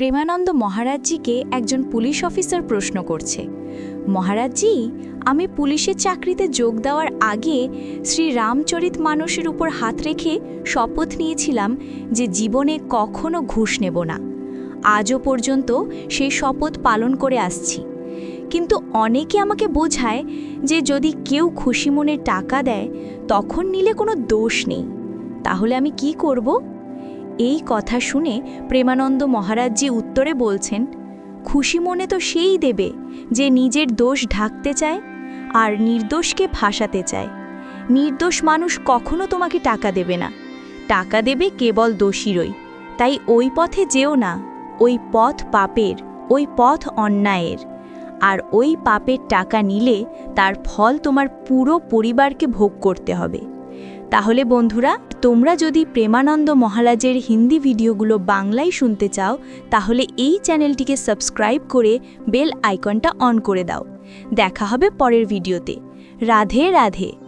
প্রেমানন্দ মহারাজজিকে একজন police officer প্রশ্ন করছে। মহারাজজি, আমি পুলিশের চাকরিতে যোগ দেওয়ার আগে শ্রী রামচরিত মানসের উপর হাত রেখে শপথ নিয়েছিলাম যে জীবনে কখনো ঘুষ নেব না। আজও পর্যন্ত সেই শপথ পালন করে আসছি। কিন্তু অনেকে আমাকে বোঝায় যে যদি কেউ খুশি মনে টাকা দেয়, তখন নিলে কোনো দোষ নেই। তাহলে আমি কি করব? এই কথা শুনে প্রেমানন্দ মহারাজজি উত্তরে বলছেন, খুশি মনে তো সেই দেবে যে নিজের দোষ ঢাকতে চায় আর নির্দোষকে ফাঁসাতে চায়। নির্দোষ মানুষ কখনো তোমাকে টাকা দেবে না। টাকা দেবে কেবল দোষীরই। তাই ওই পথে যেও না, ওই পথ পাপের, ওই পথ অন্যায়ের। আর ওই পাপের টাকা নিলে তার ফল তোমার পুরো পরিবারকে ভোগ করতে হবে। তাহলে বন্ধুরা, তোমরা যদি প্রেমানন্দ মহারাজের হিন্দি ভিডিওগুলো বাংলায় শুনতে চাও, তাহলে এই চ্যানেলটিকে সাবস্ক্রাইব করে বেল আইকনটা অন করে দাও। দেখা হবে পরের ভিডিওতে। রাধে রাধে।